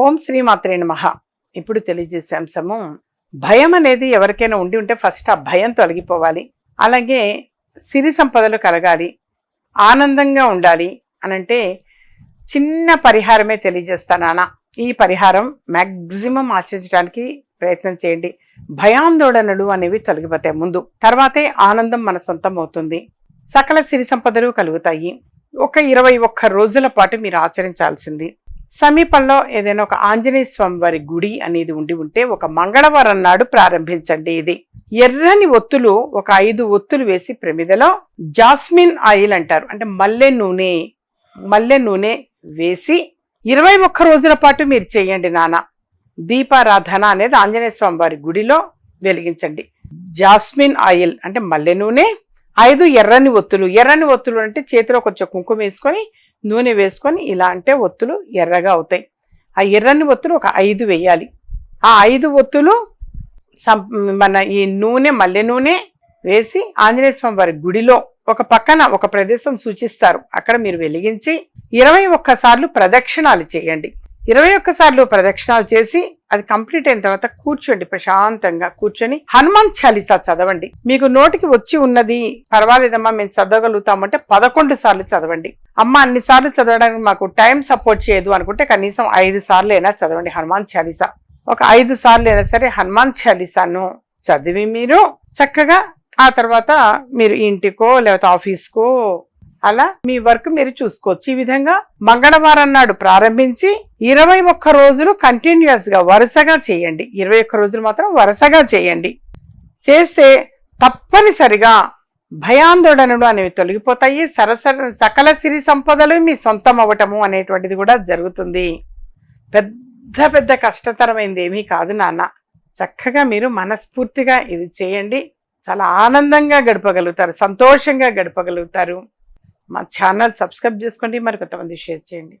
ఓం శ్రీ నమ. ఇప్పుడు తెలియజేసే అంశము భయం అనేది ఎవరికైనా ఉండి ఉంటే ఫస్ట్ ఆ భయం తొలగిపోవాలి. అలాగే సిరి సంపదలు కలగాలి ఆనందంగా ఉండాలి అనంటే చిన్న పరిహారమే తెలియజేస్తానా ఈ పరిహారం మ్యాక్సిమం ఆచరించడానికి ప్రయత్నం చేయండి. భయాందోళనలు అనేవి తొలగిపోతాయి ముందు. తర్వాతే ఆనందం మన సొంతం అవుతుంది. సకల సిరి సంపదలు కలుగుతాయి. ఒక ఇరవై ఒక్క రోజుల పాటు మీరు ఆచరించాల్సింది. సమీపంలో ఏదైనా ఒక ఆంజనేయ స్వామి వారి గుడి అనేది ఉండి ఉంటే ఒక మంగళవారం నాడు ప్రారంభించండి ఇది. ఎర్రని ఒత్తులు ఒక ఐదు ఒత్తులు వేసి ప్రమిదలో జాస్మిన్ ఆయిల్ అంటారు. అంటే మల్లె నూనె మల్లె నూనె వేసి ఇరవై ఒక్క రోజుల పాటు మీరు చేయండి నాన్న. దీపారాధన అనేది ఆంజనేయ స్వామి వారి గుడిలో వెలిగించండి. జాస్మిన్ ఆయిల్ అంటే మల్లె నూనె ఐదు ఎర్రని ఒత్తులు. ఎర్రని ఒత్తులు అంటే చేతిలో కొంచెం కుంకుమ వేసుకొని నూనె వేసుకొని ఇలా అంటే ఒత్తులు ఎర్రగా అవుతాయి. ఆ ఎర్రని ఒత్తులు ఒక ఐదు వేయాలి. ఆ ఐదు ఒత్తులు సం మన ఈ నూనె మల్లె నూనె వేసి ఆంజనేయ స్వామి వారి గుడిలో ఒక పక్కన ఒక ప్రదేశం సూచిస్తారు. అక్కడ మీరు వెలిగించి ఇరవై ఒక్కసార్లు ప్రదక్షిణాలు చేయండి. ఇరవై ఒక్కసార్లు ప్రదక్షిణాలు చేసి అది కంప్లీట్ అయిన తర్వాత కూర్చోండి ప్రశాంతంగా కూర్చొని హనుమాన్ చాలీసా చదవండి. మీకు నోటికి వచ్చి ఉన్నది పర్వాలేదమ్మా మేము చదవగలుగుతామంటే పదకొండు సార్లు చదవండి. అమ్మ అన్ని సార్లు చదవడానికి మాకు టైం సపోర్ట్ చేయదు అనుకుంటే కనీసం ఐదు సార్లు అయినా చదవండి హనుమాన్ చాలీసా. ఒక ఐదు సార్లు అయినా సరే హనుమాన్ చాలీసాను చదివి మీరు చక్కగా ఆ తర్వాత మీరు ఇంటికో లేకపోతే ఆఫీస్కో అలా మీ వర్క్ మీరు చూసుకోవచ్చు. ఈ విధంగా మంగళవారం నాడు ప్రారంభించి ఇరవై ఒక్క రోజులు కంటిన్యూస్గా వరుసగా చేయండి. ఇరవై ఒక్క రోజులు మాత్రం వరుసగా చేయండి. చేస్తే తప్పనిసరిగా భయాందోళనలు అనేవి తొలగిపోతాయి. సరసర సకల సిరి సంపదలు మీ సొంతం అవ్వటము అనేటువంటిది కూడా జరుగుతుంది. పెద్ద పెద్ద కష్టతరమైంది ఏమీ కాదు నాన్న. చక్కగా మీరు మనస్ఫూర్తిగా ఇది చేయండి. చాలా ఆనందంగా గడపగలుగుతారు సంతోషంగా గడపగలుగుతారు. మా ఛానల్ సబ్స్క్రైబ్ చేసుకోండి మరి కొంతమంది షేర్ చేయండి.